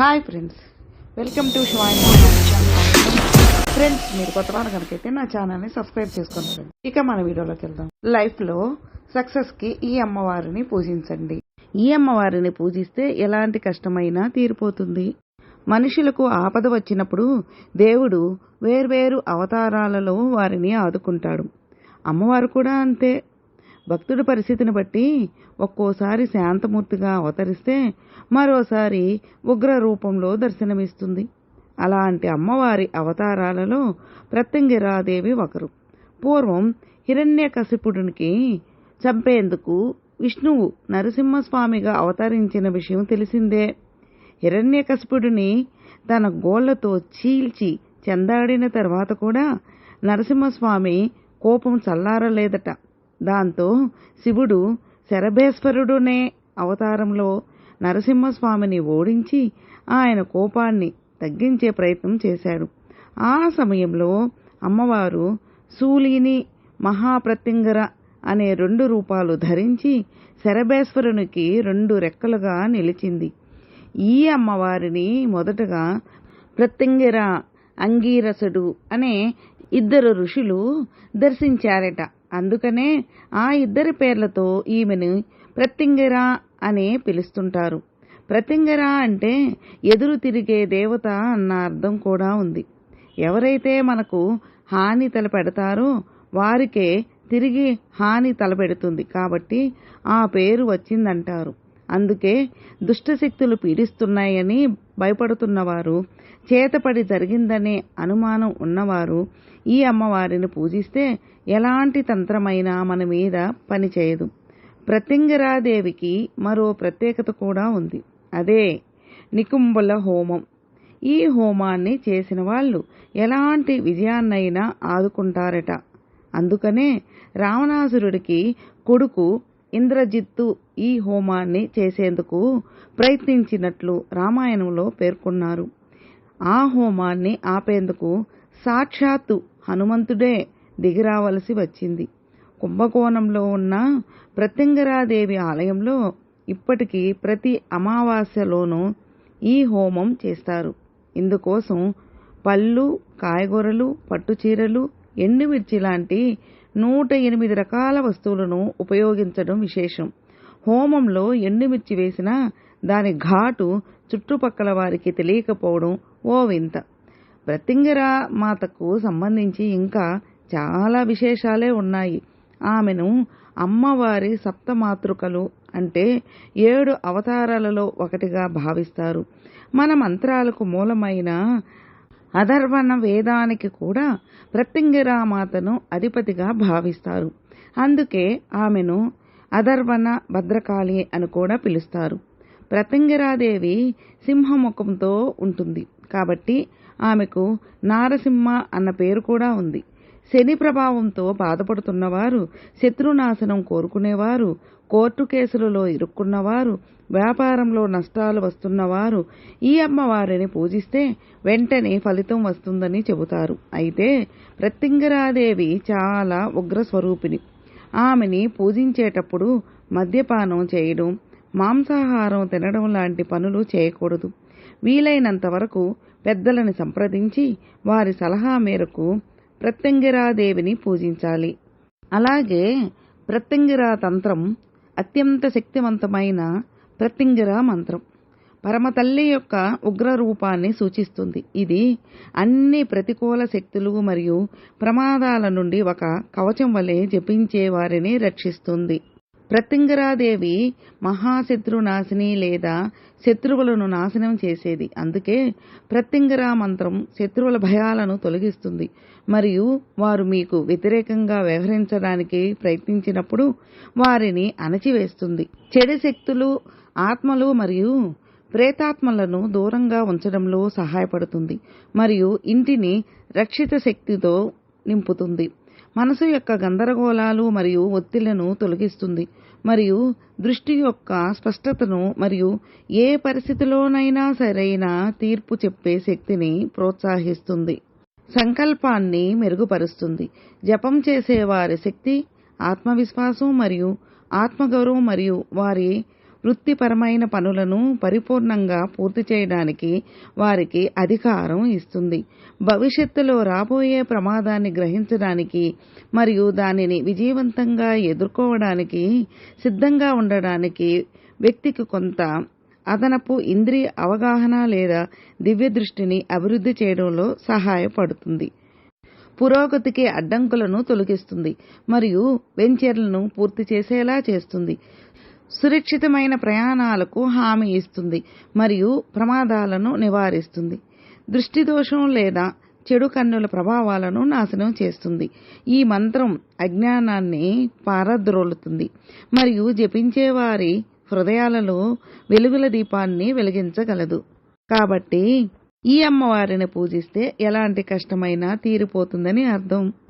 Hi friends welcome to Shivai friends మీరు కొత్త వారు కనుకైతే నా ఛానల్ని సబ్స్క్రైబ్ చేసుకోండి ఇక మన వీడియోలోకి వెళ్దాం. లైఫ్లో సక్సెస్కి ఈ అమ్మవారిని పూజించండి. ఈ అమ్మవారిని పూజిస్తే ఎలాంటి కష్టమైనా తీరిపోతుంది. మనుషులకు ఆపద వచ్చినప్పుడు దేవుడు వేర్వేరు అవతారాలలో వారిని ఆదుకుంటాడు. అమ్మవారు కూడా అంతే. భక్తుడి పరిస్థితిని బట్టి ఒక్కోసారి శాంతమూర్తిగా అవతరిస్తే మరోసారి ఉగ్ర రూపంలో దర్శనమిస్తుంది. అలాంటి అమ్మవారి అవతారాలలో ప్రత్యంగిరాదేవి ఒకరు. పూర్వం హిరణ్యకశిపుడికి చంపేందుకు విష్ణువు నరసింహస్వామిగా అవతరించిన విషయం తెలిసిందే. హిరణ్యకశిపుడిని తన గోళ్ళతో చీల్చి చెందాడిన తర్వాత కూడా నరసింహస్వామి కోపం చల్లారలేదట. దాంతో శివుడు శరభేశ్వరుడునే అవతారంలో నరసింహస్వామిని ఓడించి ఆయన కోపాన్ని తగ్గించే ప్రయత్నం చేశాడు. ఆ సమయంలో అమ్మవారు శూలిని మహాప్రత్యంగర అనే రెండు రూపాలు ధరించి శరభేశ్వరునికి రెండు రెక్కలుగా నిలిచింది. ఈ అమ్మవారిని మొదటగా ప్రత్యంగిర అంగీరసుడు అనే ఇద్దరు ఋషులు దర్శించారట. అందుకనే ఆ ఇద్దరి పేర్లతో ఈమెను ప్రత్యంగిర అనే పిలుస్తుంటారు. ప్రత్యంగిర అంటే ఎదురు తిరిగే దేవత అన్న అర్థం కూడా ఉంది. ఎవరైతే మనకు హాని తలపెడతారో వారికే తిరిగి హాని తలపెడుతుంది కాబట్టి ఆ పేరు వచ్చిందంటారు. అందుకే దుష్టశక్తులు పీడిస్తున్నాయని భయపడుతున్నవారు చేతపడి జరిగిందనే అనుమానం ఉన్నవారు ఈ అమ్మవారిని పూజిస్తే ఎలాంటి తంత్రమైనా మన మీద పనిచేయదు ప్రత్యంగరాదేవికి మరో ప్రత్యేకత కూడా ఉంది. అదే నికుంబల హోమం. ఈ హోమాన్ని చేసిన వాళ్ళు ఎలాంటి విజయాన్నైనా ఆదుకుంటారట. అందుకనే రావణాసురుడికి కొడుకు ఇంద్రజిత్తు ఈ హోమాన్ని చేసేందుకు ప్రయత్నించినట్లు రామాయణంలో పేర్కొన్నారు. ఆ హోమాన్ని ఆపేందుకు సాక్షాత్తు హనుమంతుడే దిగిరావలసి వచ్చింది. కుంభకోణంలో ఉన్న ప్రత్యంగరాదేవి ఆలయంలో ఇప్పటికీ ప్రతి అమావాస్యలోనూ ఈ హోమం చేస్తారు. ఇందుకోసం పళ్ళు కాయగూరలు పట్టుచీరలు ఎండుమిర్చి లాంటి నూట ఎనిమిది రకాల వస్తువులను ఉపయోగించడం విశేషం. హోమంలో ఎండుమిర్చి వేసిన దాని ఘాటు చుట్టుపక్కల వారికి తెలియకపోవడం ఓ వింత. ప్రతింగర మాతకు సంబంధించి ఇంకా చాలా విశేషాలే ఉన్నాయి. ఆమెను అమ్మవారి సప్తమాతృకలు అంటే ఏడు అవతారాలలో ఒకటిగా భావిస్తారు. మన మంత్రాలకు మూలమైన అధర్వణ వేదానికి కూడా ప్రత్యంగిరామాతను అధిపతిగా భావిస్తారు. అందుకే ఆమెను అధర్వణ భద్రకాళి అని కూడా పిలుస్తారు. ప్రత్యంగిరాదేవి సింహముఖంతో ఉంటుంది. కాబట్టి ఆమెకు నారసింహ అన్న పేరు కూడా ఉంది. శని ప్రభావంతో బాధపడుతున్నవారు శత్రునాశనం కోరుకునేవారు కోర్టు కేసులలో ఇరుక్కున్నవారు వ్యాపారంలో నష్టాలు వస్తున్నవారు ఈ అమ్మవారిని పూజిస్తే వెంటనే ఫలితం వస్తుందని చెబుతారు. అయితే ప్రత్యంగరాదేవి చాలా ఉగ్ర స్వరూపిణి ఆమెని పూజించేటప్పుడు మద్యపానం చేయడం మాంసాహారం తినడం లాంటి పనులు చేయకూడదు. వీలైనంత వరకు పెద్దలని సంప్రదించి వారి సలహా మేరకు ప్రత్యంగిరాదేవిని పూజించాలి. అలాగే ప్రత్యంగిరా తంత్రం అత్యంత శక్తివంతమైన ప్రత్యంగిరా మంత్రం. పరమతల్లి యొక్క ఉగ్ర రూపాన్ని సూచిస్తుంది. ఇది అన్ని ప్రతికూల శక్తులు మరియు ప్రమాదాల నుండి ఒక కవచం వలె జపించే వారిని రక్షిస్తుంది. ప్రత్యంగరాదేవి మహాశత్రునాశిని లేదా శత్రువులను నాశనం చేసేది. అందుకే ప్రత్యంగరా మంత్రం శత్రువుల భయాలను తొలగిస్తుంది. మరియు వారు మీకు వ్యతిరేకంగా వ్యవహరించడానికి ప్రయత్నించినప్పుడు వారిని అణచివేస్తుంది. చెడు శక్తులు ఆత్మలు మరియు ప్రేతాత్మలను దూరంగా ఉంచడంలో సహాయపడుతుంది. మరియు ఇంటిని రక్షిత శక్తితో నింపుతుంది. మనసు యొక్క గందరగోళాలు మరియు ఒత్తిళ్ళను తొలగిస్తుంది మరియు దృష్టి యొక్క స్పష్టతను మరియు ఏ పరిస్థితిలోనైనా సరైన తీర్పు చెప్పే శక్తిని ప్రోత్సహిస్తుంది. సంకల్పాన్ని మెరుగుపరుస్తుంది. జపం చేసే వారి శక్తి ఆత్మవిశ్వాసం మరియు ఆత్మగౌరవం మరియు వారి వృత్తిపరమైన పనులను పరిపూర్ణంగా పూర్తి చేయడానికి వారికి అధికారం ఇస్తుంది. భవిష్యత్తులో రాబోయే ప్రమాదాన్ని గ్రహించడానికి మరియు దానిని విజయవంతంగా ఎదుర్కోవడానికి సిద్ధంగా ఉండడానికి వ్యక్తికి కొంత అదనపు ఇంద్రియ అవగాహన లేదా దివ్య దృష్టిని అభివృద్ధి చేయడంలో సహాయపడుతుంది. పురోగతికి అడ్డంకులను తొలగిస్తుంది మరియు వెంచర్లను పూర్తి చేసేలా చేస్తుంది. సురక్షితమైన ప్రయాణాలకు హామీ ఇస్తుంది మరియు ప్రమాదాలను నివారిస్తుంది. దృష్టి దోషం లేదా చెడు కన్నుల ప్రభావాలను నాశనం చేస్తుంది. ఈ మంత్రం అజ్ఞానాన్ని పారద్రోలుతుంది మరియు జపించేవారి హృదయాలలో వెలుగుల దీపాన్ని వెలిగించగలదు. కాబట్టి ఈ అమ్మవారిని పూజిస్తే ఎలాంటి కష్టమైనా తీరిపోతుందని అర్థం.